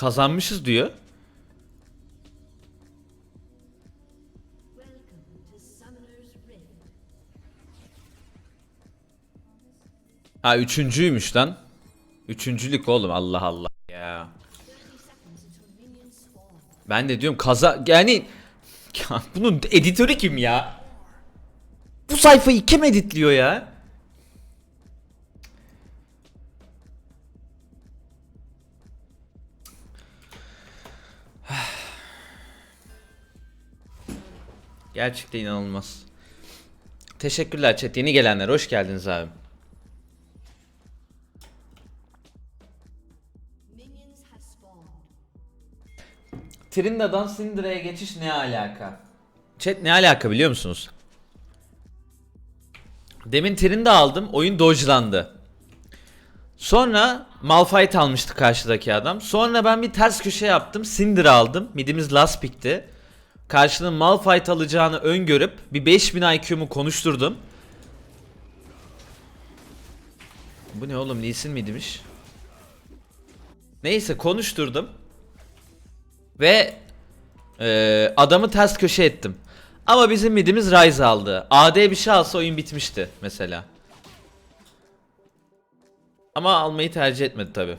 Kazanmışız diyor. Ha üçüncüymüş lan. Üçüncülük oğlum Allah Allah ya. Ben de diyorum kaza yani ya bunun editörü kim ya? Bu sayfayı kim editliyor ya? Gerçekten inanılmaz. Teşekkürler chat. Yeni gelenler hoş geldiniz abi. Trinda'dan Syndra'ya geçiş ne alaka? Chat ne alaka biliyor musunuz? Demin Trinda aldım. Oyun dojlandı. Sonra Malphite almıştı karşıdaki adam. Sonra ben bir ters köşe yaptım. Syndra aldım. Midimiz last pick'ti. Karşının Malphite alacağını öngörüp bir 5000 IQ'mu konuşturdum. Bu ne oğlum Lee Sin miymiş? Neyse konuşturdum. Ve eee, adamı ters köşe ettim. Ama bizim midimiz Ryze aldı. AD bir şey alsa oyun bitmişti mesela. Ama almayı tercih etmedi tabi.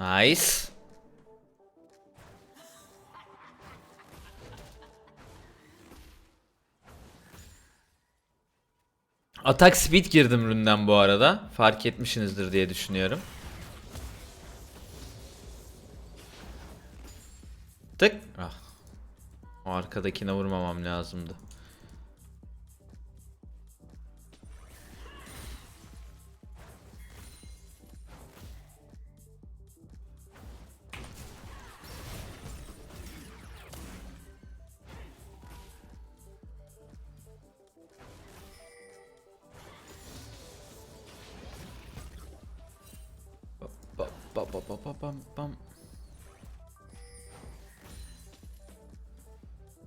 Nice. Atak speed girdim ründen bu arada. Fark etmişsinizdir diye düşünüyorum. Tık. Ah. O arkadakine vurmamam lazımdı. Ba, ba, ba, ba, bam.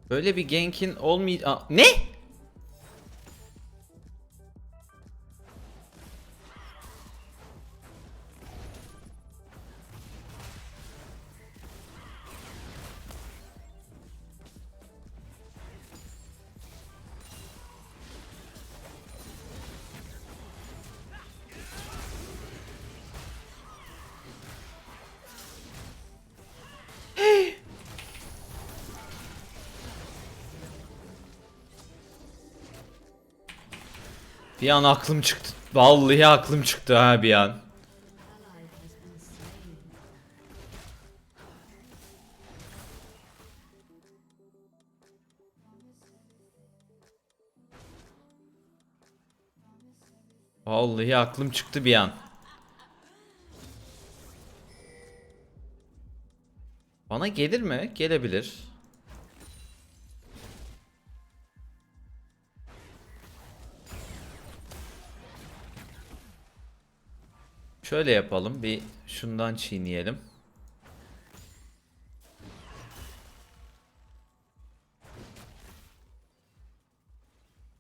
Böyle bir gankin olmay... Ne? Bir an aklım çıktı. Vallahi aklım çıktı ha bir an. Vallahi aklım çıktı bir an. Bana gelir mi? Gelebilir. Şöyle yapalım. Bir şundan çiğneyelim.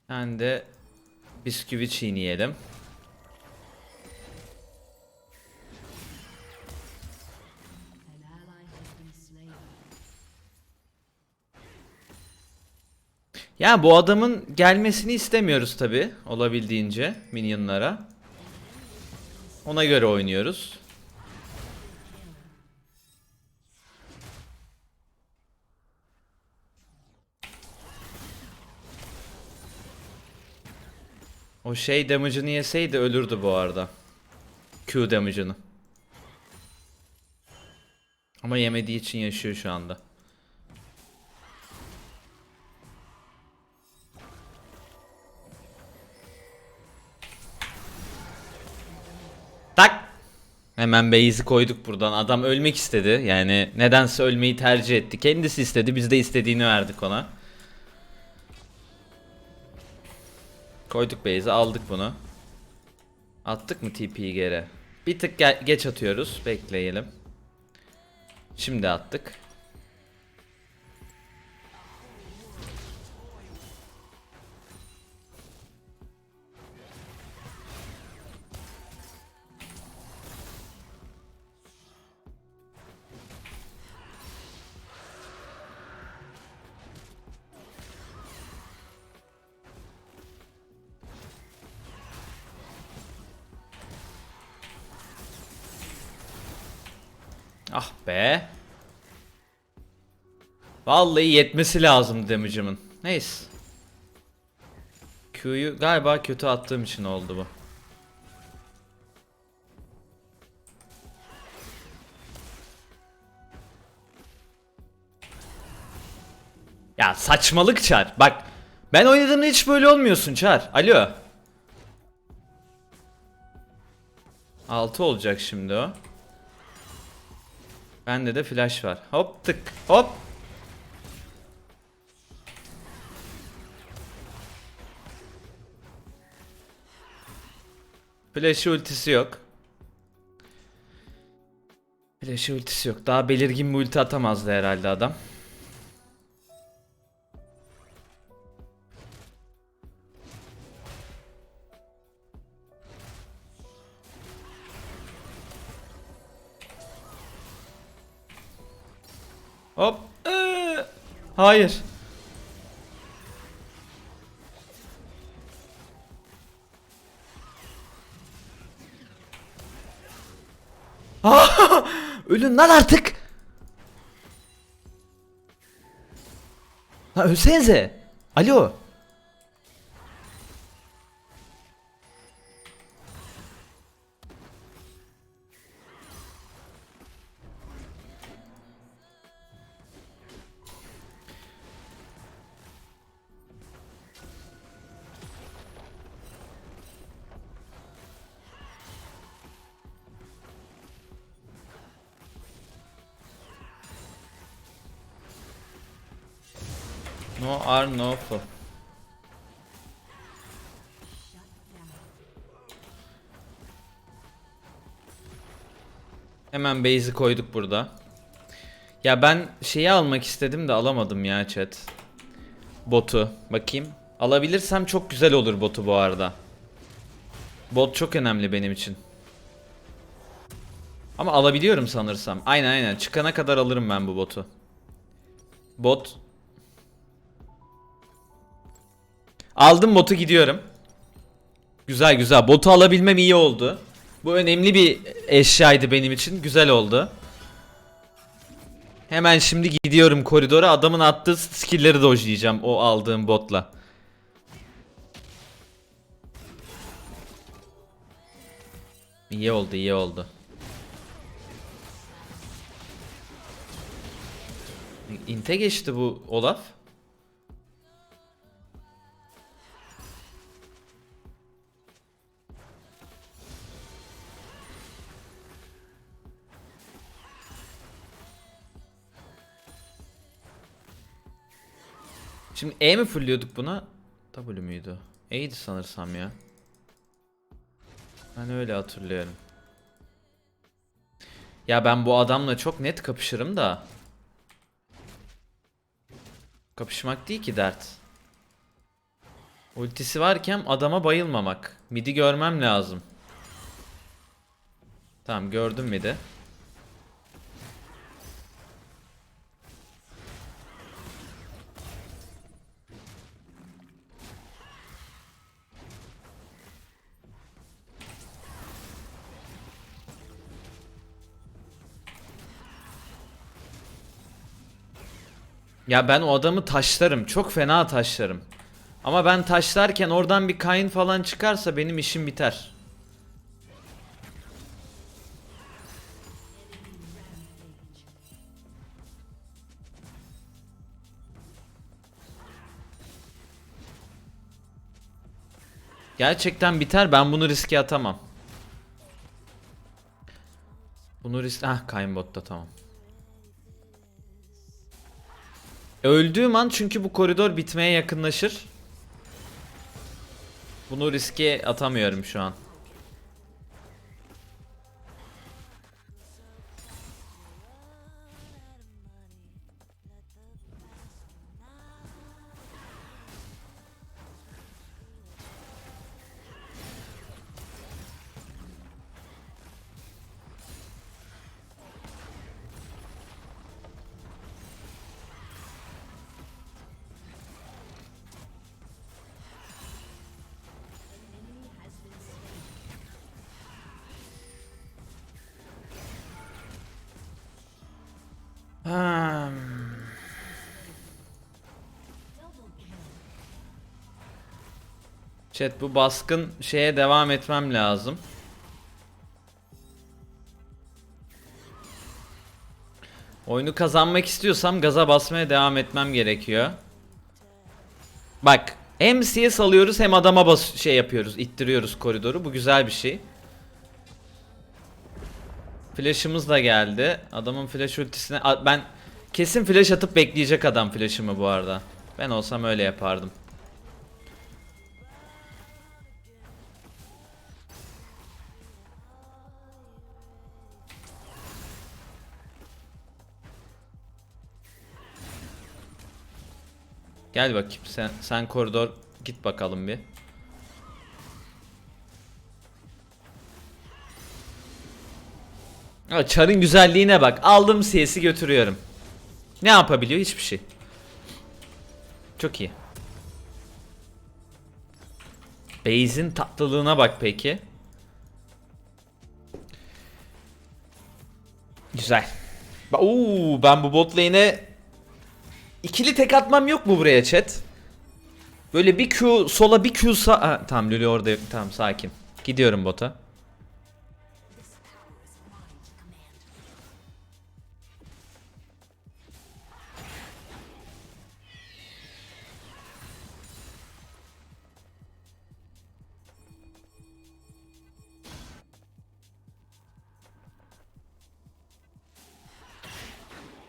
Ben de bisküvi çiğneyelim. Ya bu adamın gelmesini istemiyoruz tabi olabildiğince minyonlara. Ona göre oynuyoruz. O şey damage'ını yeseydi ölürdü bu arada. Q damage'ını. Ama yemediği için yaşıyor şu anda. Hemen base'i koyduk buradan. Adam ölmek istedi. Yani nedense ölmeyi tercih etti. Kendisi istedi. Biz de istediğini verdik ona. Koyduk base'i aldık bunu. Attık mı TP'yi geri? Bir tık ge- geç atıyoruz. Bekleyelim. Şimdi attık. Ah be. Vallahi yetmesi lazım damage'ımın. Neyse. Q'yu galiba kötü attığım için oldu bu. Ya saçmalık Çar. Bak ben oynadığımda hiç böyle olmuyorsun Çar. Alo. 6 olacak şimdi o. Bende de flash var. Hop tık hop. Flash ultisi yok. Flash ultisi yok. Daha belirgin bir ulti atamazdı herhalde adam. Hop. Ee, hayır. Ölün lan artık. Ha ölsenize. Alo. No are no fo. Hemen base'i koyduk burada. Ya ben şeyi almak istedim de alamadım ya chat. Botu. Bakayım. Alabilirsem çok güzel olur botu bu arada. Bot çok önemli benim için. Ama alabiliyorum sanırsam. Aynen aynen. Çıkana kadar alırım ben bu botu. Bot Aldım botu gidiyorum. Güzel güzel. Botu alabilmem iyi oldu. Bu önemli bir eşyaydı benim için. Güzel oldu. Hemen şimdi gidiyorum koridora. Adamın attığı skill'leri dojlayacağım o aldığım botla. İyi oldu, iyi oldu. İnte geçti bu Olaf. Şimdi E mi fulluyorduk buna? W müydü? E'ydi sanırsam ya. Ben öyle hatırlıyorum. Ya ben bu adamla çok net kapışırım da. Kapışmak değil ki dert. Ultisi varken adama bayılmamak. Midi görmem lazım. Tamam gördüm midi. Ya ben o adamı taşlarım. Çok fena taşlarım. Ama ben taşlarken oradan bir kayın falan çıkarsa benim işim biter. Gerçekten biter. Ben bunu riske atamam. Bunu risk... Ah kayın botta tamam. Öldüğüm an çünkü bu koridor bitmeye yakınlaşır. Bunu riske atamıyorum şu an. Chat bu baskın şeye devam etmem lazım. Oyunu kazanmak istiyorsam gaza basmaya devam etmem gerekiyor. Bak hem CS alıyoruz hem adama bas şey yapıyoruz ittiriyoruz koridoru bu güzel bir şey. Flash'ımız da geldi. Adamın flash ultisine ben kesin flash atıp bekleyecek adam flash'ımı bu arada. Ben olsam öyle yapardım. Gel bakayım sen sen koridor git bakalım bir. Ha, Çarın güzelliğine bak. Aldım CS'i götürüyorum. Ne yapabiliyor? Hiçbir şey. Çok iyi. Base'in tatlılığına bak peki. Güzel. Oo, ben bu bot lane'e ikili tek atmam yok mu buraya chat? Böyle bir Q sola bir Q sağ... Ha, tamam Lulu orada yok. Tamam sakin. Gidiyorum bota.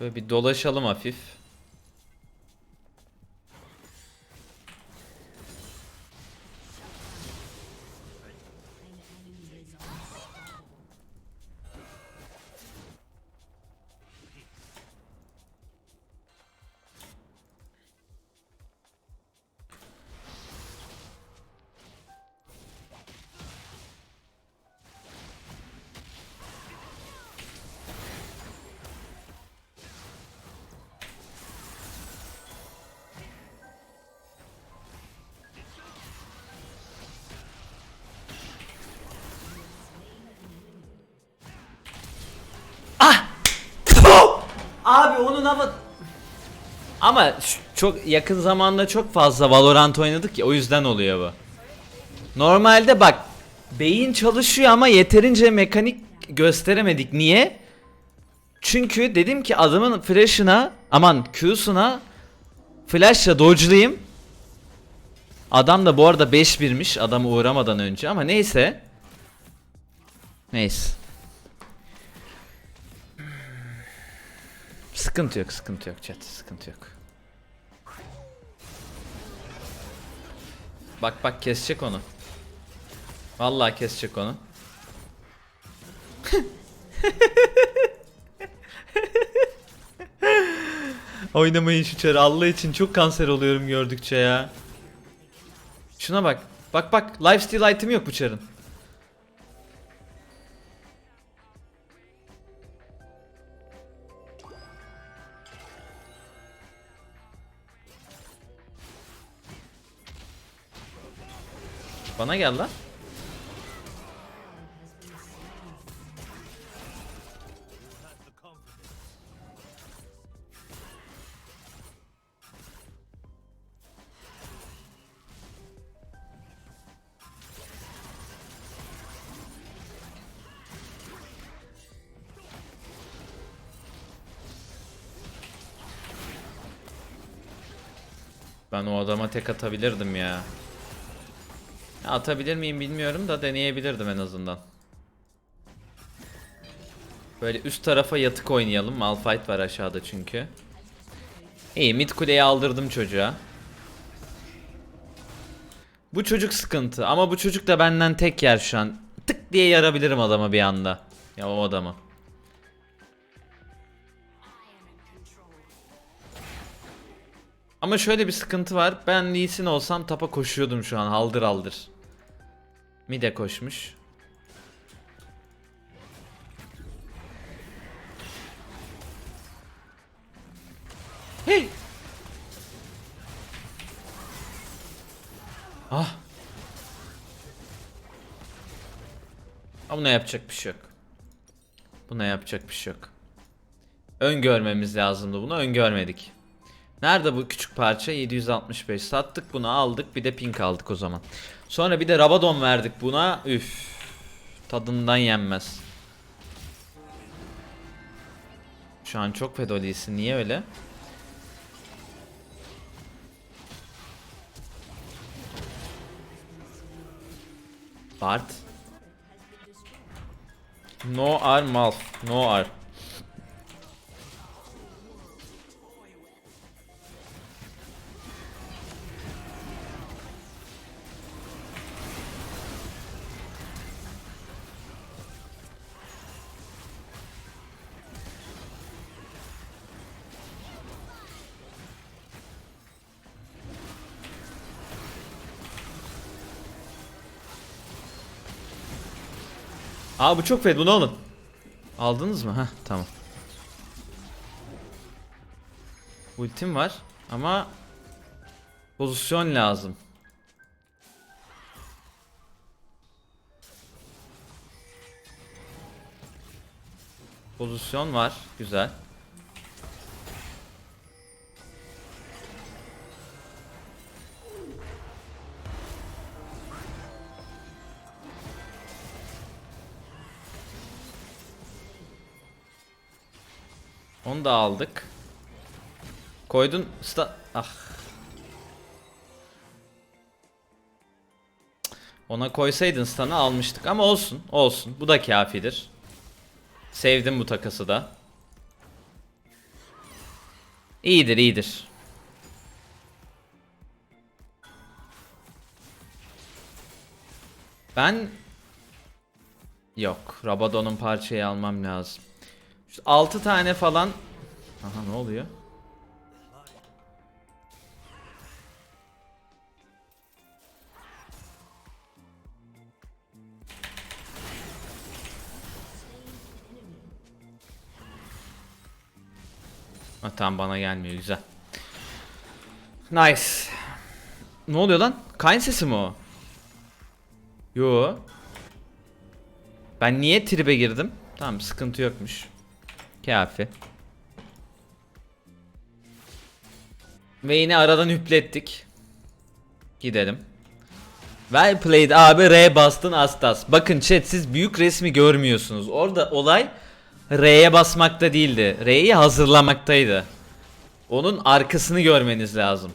Böyle bir dolaşalım hafif. Abi onun ama ama çok yakın zamanda çok fazla Valorant oynadık ya o yüzden oluyor bu. Normalde bak beyin çalışıyor ama yeterince mekanik gösteremedik. Niye? Çünkü dedim ki adamın flash'ına aman Q'suna flash'la dodge'layayım. Adam da bu arada 5-1'miş adamı uğramadan önce ama neyse. Neyse. Sıkıntı yok, sıkıntı yok chat, sıkıntı yok. Bak bak kesecek onu. Vallahi kesecek onu. Oynamayın şu çarı Allah için çok kanser oluyorum gördükçe ya. Şuna bak. Bak bak lifesteal item yok bu çarın. Bana gel lan. Ben o adama tek atabilirdim ya. Atabilir miyim bilmiyorum da deneyebilirdim en azından. Böyle üst tarafa yatık oynayalım. Malphite var aşağıda çünkü. İyi mid kuleyi aldırdım çocuğa. Bu çocuk sıkıntı ama bu çocuk da benden tek yer şu an. Tık diye yarabilirim adama bir anda. Ya o adamı. Ama şöyle bir sıkıntı var. Ben Lee Sin olsam tapa koşuyordum şu an haldır haldır. Mide koşmuş. Hey! Ah. Ama buna yapacak bir şey yok. Buna yapacak bir şey yok. Öngörmemiz lazımdı bunu. Öngörmedik. Nerede bu küçük parça? 765. Sattık bunu aldık. Bir de pink aldık o zaman. Sonra bir de Rabadon verdik buna. Üf. Tadından yenmez. Şu an çok fedolisin. Niye öyle? Bart. No ar mal. No ar. Aa bu çok fed bunu alın. Aldınız mı? Heh tamam. Ultim var ama pozisyon lazım. Pozisyon var. Güzel. Da aldık. Koydun sta ah. Ona koysaydın stun'ı almıştık ama olsun olsun bu da kafidir. Sevdim bu takası da. İyidir iyidir. Ben Yok. Rabadon'un parçayı almam lazım. 6 tane falan. Aha ne oluyor? Ha, tamam bana gelmiyor güzel. Nice. Ne oluyor lan? Kayn sesi mi o? Yo. Ben niye tribe girdim? Tamam sıkıntı yokmuş. Kafi. Ve yine aradan hüplettik. Gidelim. Well played abi R bastın Astas. Bakın chat siz büyük resmi görmüyorsunuz. Orada olay R'ye basmakta değildi. R'yi hazırlamaktaydı. Onun arkasını görmeniz lazım.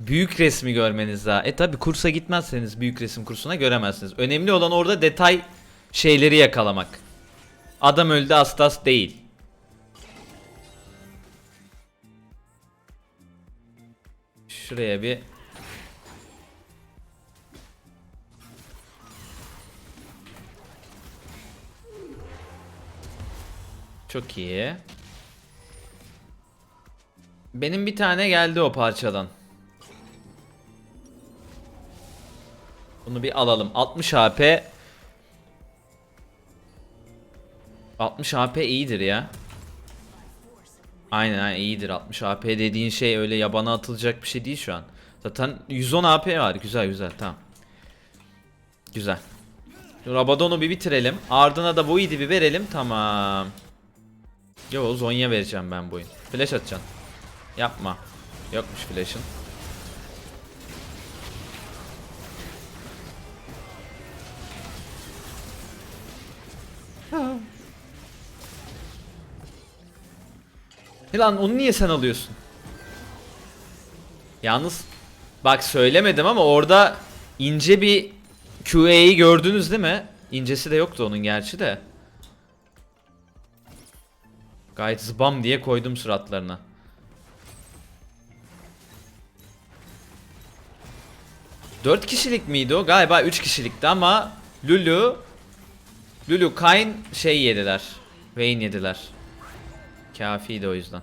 Büyük resmi görmeniz lazım. E tabi kursa gitmezseniz büyük resim kursuna göremezsiniz. Önemli olan orada detay şeyleri yakalamak. Adam öldü Astas değil. Şuraya bir Çok iyi. Benim bir tane geldi o parçadan. Bunu bir alalım. 60 HP 60 HP iyidir ya. Aynen aynen iyidir. 60 AP dediğin şey öyle yabana atılacak bir şey değil şu an. Zaten 110 AP var. Güzel güzel tamam. Güzel. Rabadon'u bir bitirelim. Ardına da bu bir verelim. Tamam. Yo Zonya vereceğim ben bu oyun. Flash atacaksın. Yapma. Yokmuş flash'ın. E Lan onu niye sen alıyorsun? Yalnız bak söylemedim ama orada ince bir QA'yı gördünüz değil mi? İncesi de yoktu onun gerçi de. Gayet zbam diye koydum suratlarına. Dört kişilik miydi o? Galiba üç kişilikti ama Lulu Lulu Kayn şey yediler. Vayne yediler. Kafiydi o yüzden.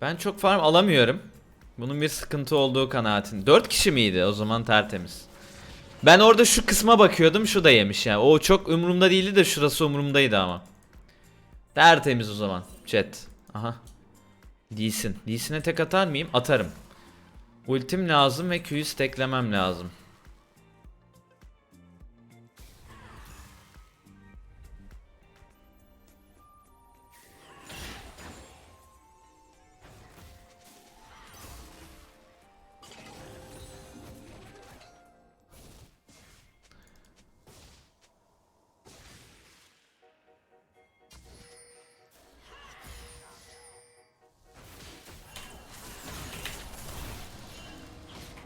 Ben çok farm alamıyorum. Bunun bir sıkıntı olduğu kanaatin. 4 kişi miydi? O zaman tertemiz. Ben orada şu kısma bakıyordum. Şu da yemiş yani. O çok umurumda değildi de şurası umurumdaydı ama. Tertemiz o zaman. Chat. Aha. Lee'sin. Lee'sine tek atar mıyım? Atarım. Ultim lazım ve Q'yu steklemem lazım.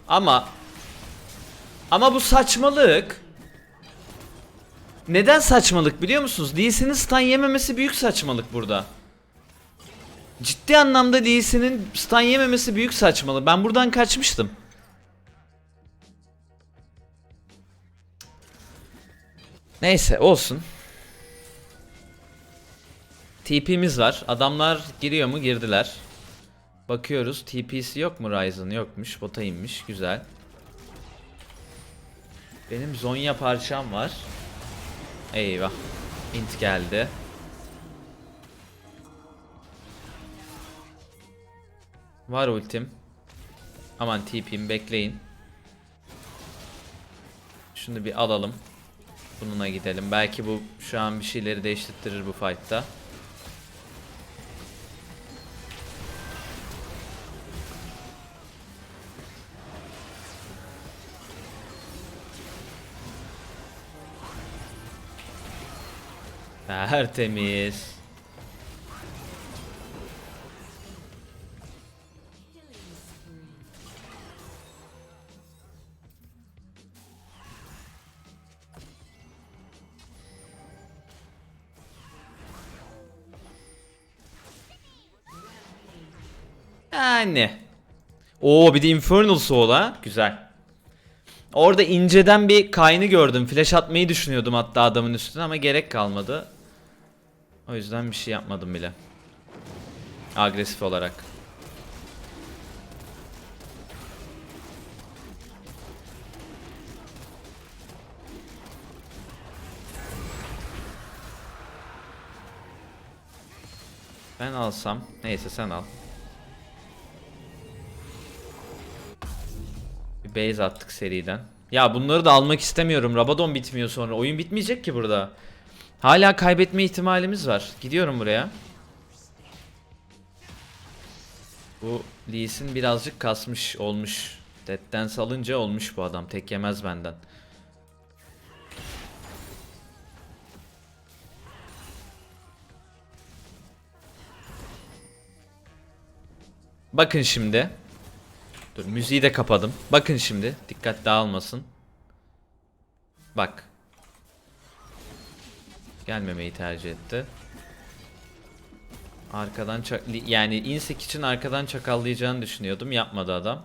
Ama ama bu saçmalık. Neden saçmalık biliyor musunuz? Sin'in stun yememesi büyük saçmalık burada. Ciddi anlamda Sin'in stun yememesi büyük saçmalık. Ben buradan kaçmıştım. Neyse olsun. TP'miz var. Adamlar giriyor mu? Girdiler. Bakıyoruz. TP'si yok mu Ryzen? Yokmuş. Bota inmiş. Güzel. Benim Zonya parçam var. Eyvah. Int geldi. Var ultim. Aman TP'm bekleyin. Şunu bir alalım. Bununla gidelim. Belki bu şu an bir şeyleri değiştirir bu fight'ta. Tertemiz. Yani. Oo bir de Infernal Soul ha. Güzel. Orada inceden bir kaynı gördüm. Flash atmayı düşünüyordum hatta adamın üstüne ama gerek kalmadı. O yüzden bir şey yapmadım bile. Agresif olarak. Ben alsam. Neyse sen al. Bir base attık seriden. Ya bunları da almak istemiyorum. Rabadon bitmiyor sonra. Oyun bitmeyecek ki burada. Hala kaybetme ihtimalimiz var. Gidiyorum buraya. Bu Lee Sin birazcık kasmış olmuş. Dead'den salınca olmuş bu adam. Tek yemez benden. Bakın şimdi. Dur müziği de kapadım. Bakın şimdi. Dikkat dağılmasın. Bak. Gelmemeyi tercih etti. Arkadan yani insek için arkadan çakallayacağını düşünüyordum. Yapmadı adam.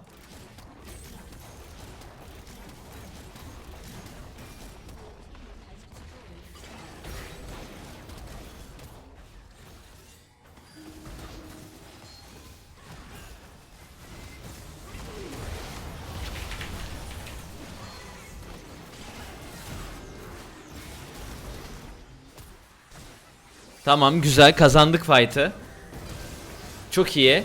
Tamam güzel kazandık fight'ı. Çok iyi.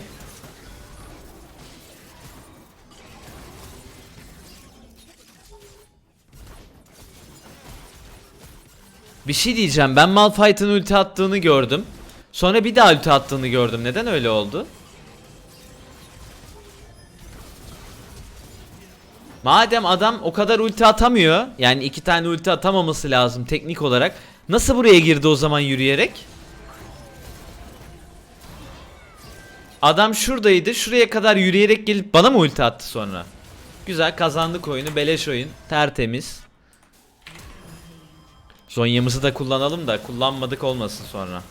Bir şey diyeceğim. Ben Malphite'ın ulti attığını gördüm. Sonra bir daha ulti attığını gördüm. Neden öyle oldu? Madem adam o kadar ulti atamıyor. Yani iki tane ulti atamaması lazım teknik olarak. Nasıl buraya girdi o zaman yürüyerek? Adam şuradaydı. Şuraya kadar yürüyerek gelip bana mı ulti attı sonra? Güzel kazandık oyunu. Beleş oyun. Tertemiz. Zonya'mızı da kullanalım da kullanmadık olmasın sonra.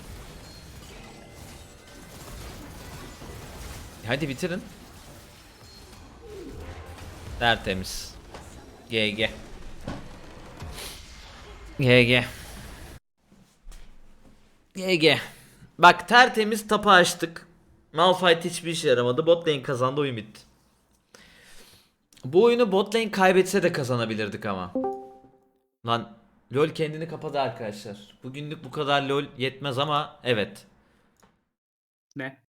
Hadi bitirin. Tertemiz. GG. GG. GG. Bak tertemiz tapa açtık. Malphite hiçbir işe yaramadı. Bot kazandı oyun bitti. Bu oyunu bot kaybetse de kazanabilirdik ama. Lan LoL kendini kapadı arkadaşlar. Bugünlük bu kadar LoL yetmez ama evet. Ne?